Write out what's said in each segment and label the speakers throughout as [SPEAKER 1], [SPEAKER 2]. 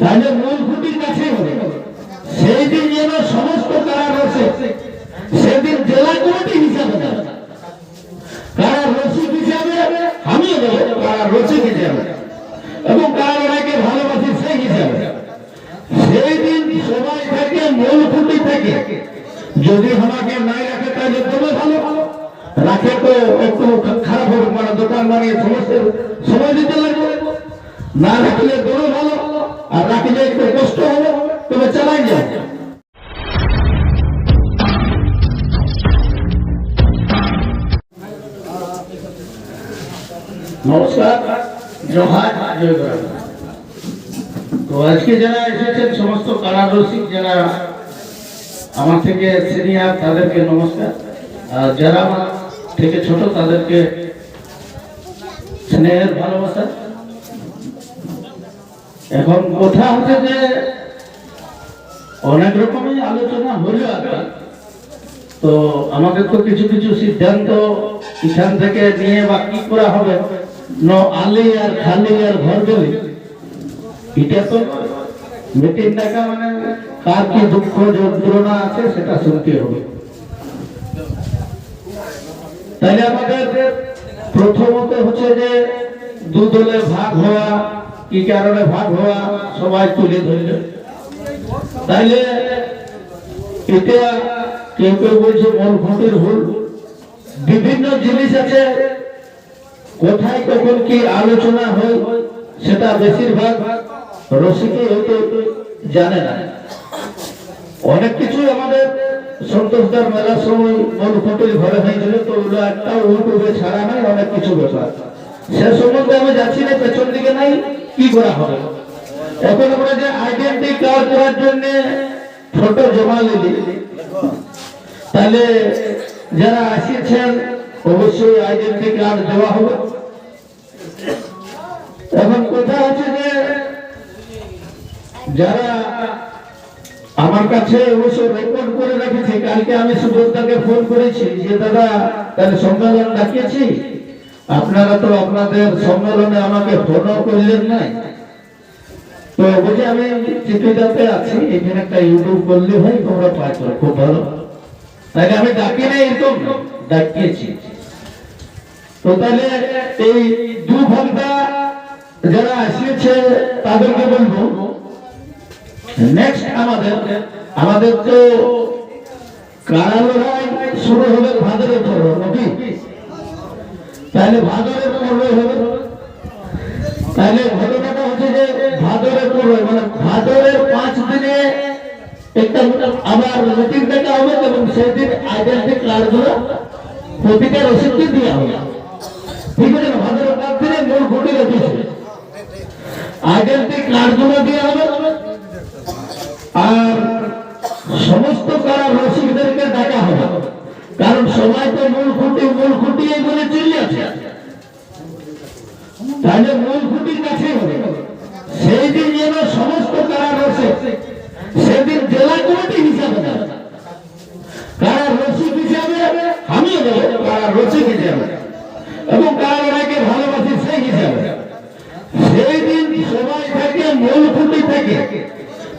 [SPEAKER 1] তাহলে মূল খুঁটির কাছে সেই দিন যেন সমস্ত কারা রসে সেদিন জেলা কমিটি হিসাবে কারা রসিক হিসাবে দেবো কারা রসিক হিসাবে এবং কারা ওনাকে ভালোবাসি, সেই হিসাবে সেই দিন সবাই থেকে, মূল খুঁটি থেকে। যদি আমাকে নাই রাখে, তাহলে তবে ভালো। রাখে তো একটু খারাপ হবে মানে দোকান বানিয়ে সমস্যার সময় দিতে লাগবে। না রাখলে তবে ভালো। আর রাখলে একটু কষ্ট হবে তবে চালাই যায় নমস্কার জোহার জয় গুরু। তো আজকে যারা এসেছেন সমস্ত কারারসিক যারা আমার থেকে সিনিয়র তাদেরকে নমস্কার। আর যারা আমার থেকে ছোট, তাদেরকে স্নেহের ভালোবাসা। এখন কথা হচ্ছে যে অনেক রকমের আলোচনা হলো তো আমাদের তো কিছু কিছু সিদ্ধান্ত এখান থেকে নিয়ে বা কি করা হবে, ন আলি আর খালি আর ঘর গলি এটা তো মিটিং ডাকা মানে কার কি দুঃখ যন্ত্রণা আছে সেটা শুনতে হবে। তাহলে আমাদের প্রথমত হচ্ছে যে দু দলে ভাগ হওয়া কি কারণে ভাগ হওয়া সবাই তুলে ধরলে? তাইলে এটা কেউ কেউ বলছে, মন ঘটির ভুল। বিভিন্ন জিনিস আছে, কোথায় কখন কি আলোচনা হয়, সেটা বেশিরভাগ রসিকই হয়তো জানে না। অনেক কিছু আমাদের সন্তোষদার মেলার সময় মন ঘটির ঘরে হয়েছিল, তো ওগুলো একটা ইউটিউবে ছাড়া নাই, অনেক কিছু ব্যাপার। সে সম্বন্ধে আমি যাচ্ছি না, পেছন দিকে নাই। কি করা হবে? এখন আমরা যে আইডেন্টি কার্ড করার জন্য ফটো জমা নিলি তাহলে যারা আসিয়েছেন, অবশ্যই আইডেন্টি কার্ড দেওয়া হবে। এখন কথা হচ্ছে যে, যারা আমার কাছে অবশ্য রেকর্ড করে রেখেছে, কালকে আমি সুবোধদাকে ফোন করেছি, যে দাদা তাহলে সম্মেলন ডাকিয়েছি। আপনারা তো আপনাদের সম্মেলনে আমাকে ফোনও করলেন নাই তো বলছি আমি চিত্রিতাতে আছি, এখানে একটা ইউটিউব করলে হয়, তোমরা পাই খুব ভালো তাহলে আমি ডাকি নাই এরকম ডাকিয়েছি। তো তাহলে এই দু ঘণ্টা যারা আসিয়েছে, তাদেরকে বলব নেক্সট আমাদের আমাদের তো কারা শুরু হবে ভাদরের নাকি তাহলে ভাদরের পর্ব হবে তাহলে ঘটনাটা হচ্ছে যে ভাদরের পর্ব মানে ভাদরের পাঁচ দিনে একটা আবার মিটিং দেখা হবে এবং সেদিন আইডেন্টি কার্ডগুলো প্রতিটা রসিদকে দেওয়া হবে। ঠিক আছে, ভাদরের পাঁচ দিনে মূল ঘটি রেখেছে আইডেন্টি কার্ডগুলো দেওয়া হবে আর সমস্ত কারা রসিকদেরকে ডাকা হবে। কারণ সবাই তো মূল এই তাহলে মূল খুঁটির কাছে সেই দিন যেন সমস্ত কারা রসে সেদিন জেলা কমিটি হিসাবে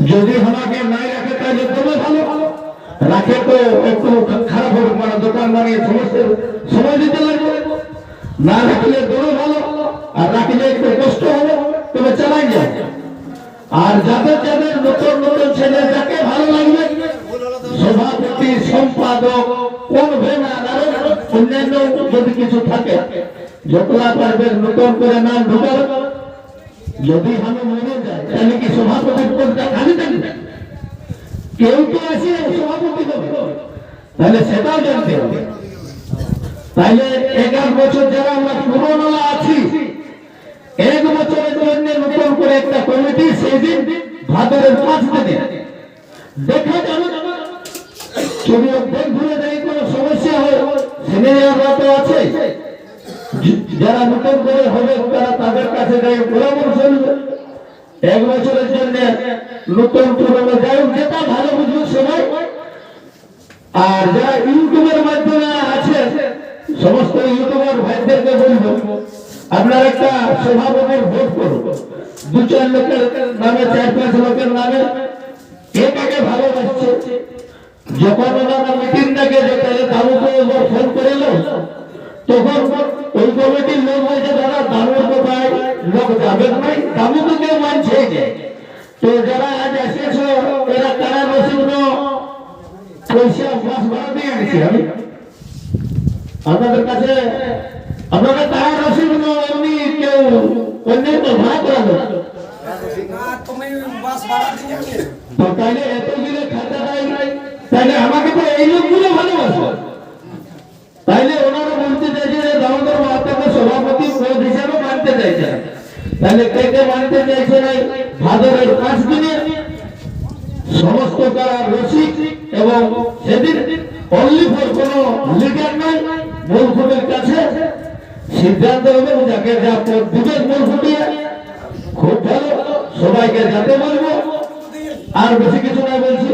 [SPEAKER 1] যদি আমাকে নাই রাখে, তাহলে তবে ভালো। রাখে তো একটু খারাপ হবে মানে দোকান বানিয়ে সমস্যার সময় দিতে লাগবে। না রাখলে তবে ভালো, আর রাখলে একটু কষ্ট হবে, তবে চালাই যায় আর যাদের যাদের নতুন নতুন ছেলে যাকে ভালো লাগবে সভাপতি, সম্পাদক অন্যান্য যদি কেউ সভাপতি হবে, তাহলে সেটাও জানতে হবে। তাহলে এগারো বছর যারা আমরা পুরনো আছি, এক বছরের জন্য নতুন করে একটা কমিটি সেই দিন ভাদরের পাঁচ দিনে। দেখা যাবে। অর্ধেক ঘুরে কোনো সমস্যা হয় আছে। যারা নতুন করে হবে, তারা তাদের কাছে যাই পরামর্শ এক বছরের জন্য নতুন পুরনো যাই যেটা ভালো বুঝবে আর যারা ইউটিউবের মাধ্যমে সমস্ত ইউটিউবার ভাইদেরকে বলব, আপনারা একটা সভাপতির ভোট করুন। দু চার লোকের নামে, চার পাঁচ লোকের নামে, কে কাকে ভালোবাসছে? যখন ওনারা মিটিং ডাকে যে তাহলে একবার ফোন করে তখন ওই কমিটির লোক বলছে, দাদা দামুর কোথায় লোক যাবে নাই দামুকে কেউ মানছে তো যারা আজ এসেছ, এরা কারা রসিদ পয়সা বাস ভাড়া দিয়ে আনছি আমি। আপনাদের কাছে আপনাদের তারা রসিদ এমনি কেউ, অন্যের তো ভাড়া করালো
[SPEAKER 2] তুমি বাস ভাড়া দিয়ে
[SPEAKER 1] তো তাইলে এতগুলো খাতা নাই, তাইলে আমাকে তো এই লোকগুলো ভালোবাসে। তাইলে ওনারা বলতে চাইছে যে দামোদর মাহাতাকে সভাপতি পদ হিসাবে মানতে চাইছে। না। কে কে চাইছে নাই? সমস্ত তারা রসিক এবং সেদিন অনলি কোন লিডার নাই। মূলভূমির কাছে সিদ্ধান্ত হবে যাকে যা দিবেন খুব ভালো, সবাইকে যাতে বলব আর বেশি কিছু না বলছি।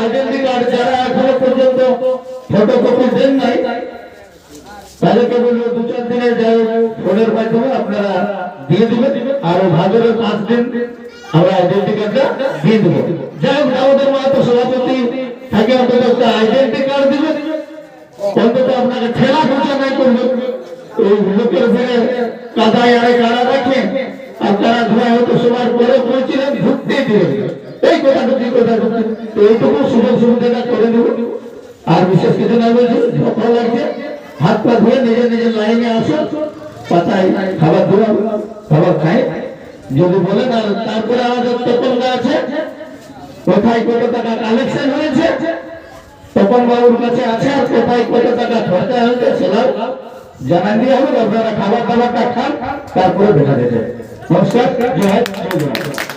[SPEAKER 1] আইডেন্টি কার্ড যারা এখনও যাই ফোনের মাধ্যমে আপনারা দিয়ে দিবেন। আর আমাদের সভাপতি থাকে দিবেন আপনাকে ঠেলা নাই করবে এই লোকের ফেলে কাদায় আরে কারা রাখেন আর তারা ধোয়া হয়তো সবার পরে পৌঁছিলেন ঢুকতে দিলেন এই কথা ঢুকি কথা ঢুকি। এইটুকু সুযোগ সুবিধাটা করে দেব। আর বিশেষ কিছু না বলছি ঝপড়া লাগছে। হাত পা ধুয়ে নিজের নিজের লাইনে আসো, পাতায় খাবার ধোয়া খাবার খায় যদি বলেন আর তারপরে আমাদের তপনটা আছে। কোথায় কত টাকা কালেকশন হয়েছে? তপন বাবুর কাছে আছে আর কোথায় কত টাকা খরচা হয়েছে সেটাও জানান দিয়ে হবে, আপনারা খাবার দাবারটা খান, তারপরে দেখা দেবে নমস্কার, জয়।